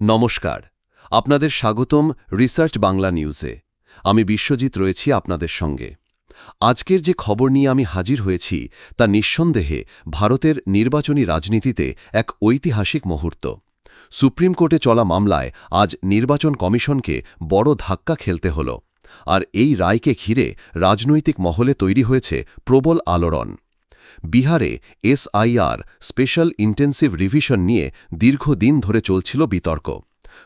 নমস্কার। আপনাদের স্বাগতম রিসার্চ বাংলা নিউজে। আমি বিশ্বজিৎ রয়েছি আপনাদের সঙ্গে। আজকের যে খবর নিয়ে আমি হাজির হয়েছি, তা নিঃসন্দেহে ভারতের নির্বাচনী রাজনীতিতে এক ঐতিহাসিক মুহূর্ত। সুপ্রিম কোর্টে চলা মামলায় আজ নির্বাচন কমিশনকে বড় ধাক্কা খেলতে হল। আর এই রায়কে ঘিরে রাজনৈতিক মহলে তৈরি হয়েছে প্রবল আলোড়ন। বিহারে এসআইআর, স্পেশাল ইন্টেন্সিভ রিভিশন নিয়ে দীর্ঘদিন ধরে চলছিল বিতর্ক।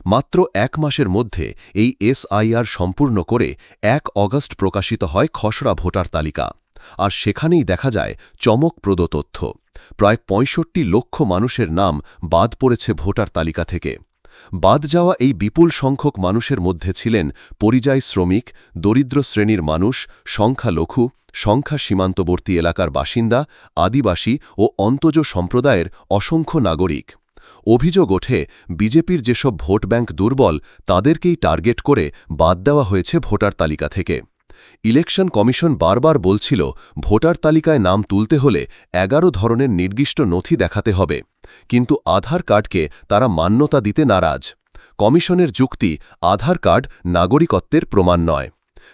মাত্র এক মাসের মধ্যে এই এসআইআর সম্পূর্ণ করে এক অগস্ট প্রকাশিত হয় খসড়া ভোটার তালিকা। আর সেখানেই দেখা যায় চমকপ্রদ তথ্য। প্রায় পঁয়ষট্টি লক্ষ মানুষের নাম বাদ পড়েছে ভোটার তালিকা থেকে। বাদ যাওয়া এই বিপুল সংখ্যক মানুষের মধ্যে ছিলেন পরিযায়ী শ্রমিক, দরিদ্র শ্রেণির মানুষ, সংখ্যালঘু সংখ্যা সীমান্তবর্তী এলাকার বাসিন্দা, আদিবাসী ও অন্তজ সম্প্রদায়ের অসংখ্য নাগরিক। অভিযোগ ওঠে, বিজেপির যেসব ভোট ব্যাংক দুর্বল, তাদেরকেই টার্গেট করে বাদ দেওয়া হয়েছে ভোটার তালিকা থেকে। ইলেকশন কমিশন বারবার বলছিল, ভোটার তালিকায় নাম তুলতে হলে এগারো ধরনের নির্দিষ্ট নথি দেখাতে হবে। কিন্তু আধার কার্ডকে তারা মান্যতা দিতে নারাজ। কমিশনের যুক্তি, আধার কার্ড নাগরিকত্বের প্রমাণ নয়।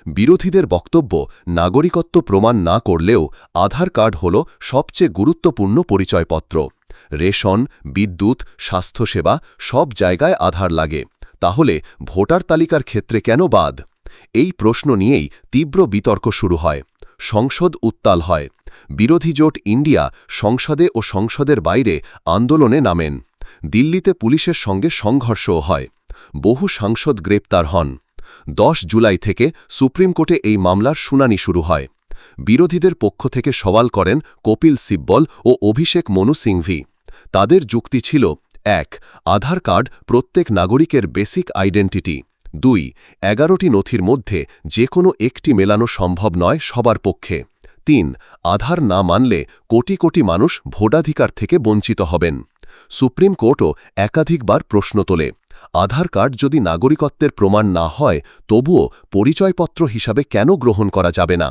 বিরোধীদের বক্তব্য, নাগরিকত্ব প্রমাণ না করলেও আধার কার্ড হল সবচেয়ে গুরুত্বপূর্ণ পরিচয়পত্র। রেশন, বিদ্যুৎ, স্বাস্থ্যসেবা সব জায়গায় আধার লাগে। তাহলে ভোটার তালিকার ক্ষেত্রে কেন বাদ? এই প্রশ্ন নিয়েই তীব্র বিতর্ক শুরু হয়, সংসদ উত্তাল হয়, বিরোধী জোট ইন্ডিয়া সংসদে ও সংসদের বাইরে আন্দোলনে নামেন, দিল্লিতে পুলিশের সঙ্গে সংঘর্ষও হয়, বহু সাংসদ গ্রেপ্তার হন, দশ জুলাই থেকে সুপ্রিম কোর্টে এই মামলার শুনানি শুরু হয়, বিরোধীদের পক্ষ থেকে সওয়াল করেন কপিল সিব্বল ও অভিষেক মনু সিংভি, তাদের যুক্তি ছিল, এক, আধার কার্ড প্রত্যেক নাগরিকের বেসিক আইডেন্টিটি দুই, এগারোটি নথির মধ্যে যে কোনো একটি মেলানো সম্ভব নয় সবার পক্ষে। তিন, আধার না মানলে কোটি কোটি মানুষ ভোটাধিকার থেকে বঞ্চিত হবেন। সুপ্রিম কোর্টও একাধিকবার প্রশ্ন তোলে। আধার কার্ড যদি নাগরিকত্বের প্রমাণ না হয়, তবুও পরিচয়পত্র হিসাবে কেন গ্রহণ করা যাবে না?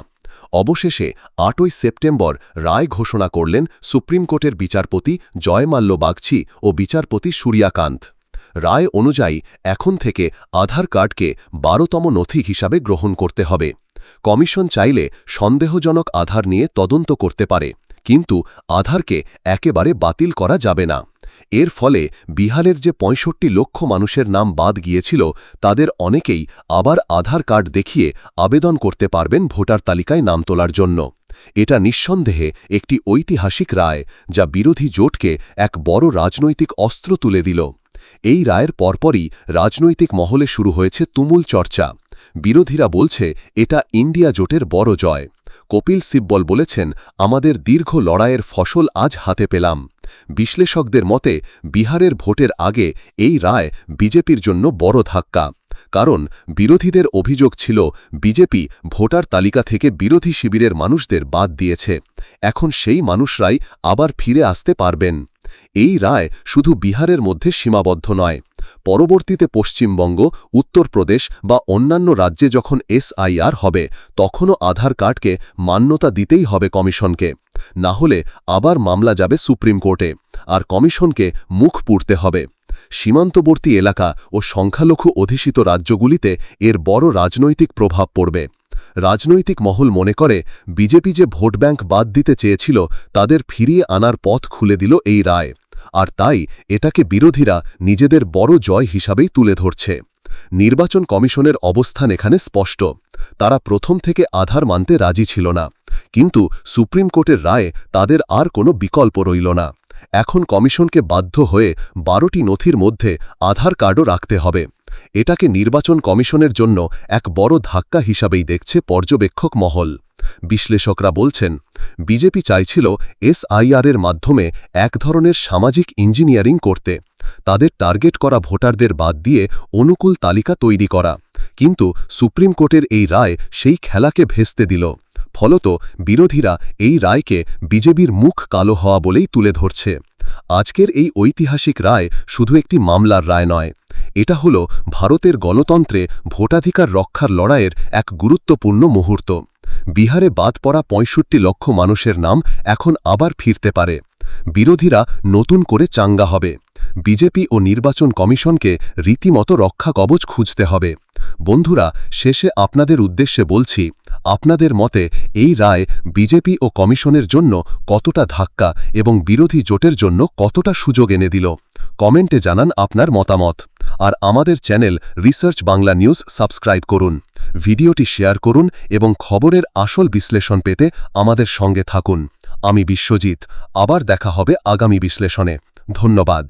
অবশেষে আটই সেপ্টেম্বর রায় ঘোষণা করলেন সুপ্রিম কোর্টের বিচারপতি জয়মাল্য বাগচি ও বিচারপতি সূর্যাকান্ত। রায় অনুযায়ী এখন থেকে আধার কার্ডকে বারোতম নথি হিসাবে গ্রহণ করতে হবে। কমিশন চাইলে সন্দেহজনক আধার নিয়ে তদন্ত করতে পারে, কিন্তু আধারকে একেবারে বাতিল করা যাবে না। এর ফলে বিহারের যে পঁয়ষট্টি লক্ষ মানুষের নাম বাদ গিয়েছিল, তাদের অনেকেই আবার আধার কার্ড দেখিয়ে আবেদন করতে পারবেন ভোটার তালিকায় নাম তোলার জন্য। এটা নিঃসন্দেহে একটি ঐতিহাসিক রায়, যা বিরোধী জোটকে এক বড় রাজনৈতিক অস্ত্র তুলে দিল। এই রায়ের পরপরই রাজনৈতিক মহলে শুরু হয়েছে তুমুল চর্চা। বিরোধীরা বলছে, এটা ইন্ডিয়া জোটের বড় জয়। কপিল সিব্বল বলেছেন, আমাদের দীর্ঘ লড়াইয়ের ফসল আজ হাতে পেলাম। বিশ্লেষকদের মতে, বিহারের ভোটের আগে এই রায় বিজেপির জন্য বড় ধাক্কা। কারণ, বিরোধীদের অভিযোগ ছিল, বিজেপি ভোটার তালিকা থেকে বিরোধী শিবিরের মানুষদের বাদ দিয়েছে। এখন সেই মানুষরাই আবার ফিরে আসতে পারবেন। এই রায় শুধু বিহারের মধ্যে সীমাবদ্ধ নয়। পরবর্তীতে পশ্চিমবঙ্গ, উত্তরপ্রদেশ বা অন্যান্য রাজ্যে যখন এসআইআর হবে, তখনও আধার কার্ডকে মান্যতা দিতেই হবে কমিশনকে। না হলে আবার মামলা যাবে সুপ্রিম কোর্টে, আর কমিশনকে মুখ পুড়তে হবে। সীমান্তবর্তী এলাকা ও সংখ্যালঘু অধিষ্ঠিত রাজ্যগুলিতে এর বড় রাজনৈতিক প্রভাব পড়বে। রাজনৈতিক মহল মনে করে, বিজেপি যে ভোট ব্যাংক বাদ দিতে চেয়েছিল, তাদের ফিরিয়ে আনার পথ খুলে দিল এই রায়। আর তাই এটাকে বিরোধীরা নিজেদের বড় জয় হিসাবেই তুলে ধরছে। নির্বাচন কমিশনের অবস্থান এখানে স্পষ্ট। তারা প্রথম থেকে আধার মানতে রাজি ছিল না। কিন্তু সুপ্রিম কোর্টের রায়ে তাদের আর কোনো বিকল্প রইল না। এখন কমিশনকে বাধ্য হয়ে বারোটি নথির মধ্যে আধার কার্ডও রাখতে হবে। এটাকে নির্বাচন কমিশনের জন্য এক বড় ধাক্কা হিসাবেই দেখছে পর্যবেক্ষক মহল। বিশ্লেষকরা বলছেন, বিজেপি চাইছিল এসআইআরের মাধ্যমে এক ধরনের সামাজিক ইঞ্জিনিয়ারিং করতে। তাদের টার্গেট করা ভোটারদের বাদ দিয়ে অনুকূল তালিকা তৈরি করা। কিন্তু সুপ্রিম কোর্টের এই রায় সেই খেলাকে ভেস্তে দিল। ফলত বিরোধীরা এই রায়কে বিজেপির মুখ কালো হওয়া বলেই তুলে ধরছে। আজকের এই ঐতিহাসিক রায় শুধু একটি মামলার রায় নয়। এটা হল ভারতের গণতন্ত্রে ভোটাধিকার রক্ষার লড়াইয়ের এক গুরুত্বপূর্ণ মুহূর্ত। বিহারে বাদ পড়া পঁয়ষট্টি লক্ষ মানুষের নাম এখন আবার ফিরতে পারে। বিরোধীরা নতুন করে চাঙ্গা হবে। বিজেপি ও নির্বাচন কমিশনকে রীতিমতো রক্ষা কবচ খুঁজতে হবে। বন্ধুরা, শেষে আপনাদের উদ্দেশ্যে বলছি, আপনাদের মতে এই রায় বিজেপি ও কমিশনের জন্য কতটা ধাক্কা এবং বিরোধী জোটের জন্য কতটা সুযোগ এনে দিল? কমেন্টে জানান আপনার মতামত। আর আমাদের channel research Bangla news subscribe করুন। ভিডিওটি শেয়ার করুন এবং খবরের আসল বিশ্লেষণ পেতে আমাদের সঙ্গে থাকুন। আমি বিশ্বজিৎ, আবার দেখা হবে আগামী বিশ্লেষণে। ধন্যবাদ।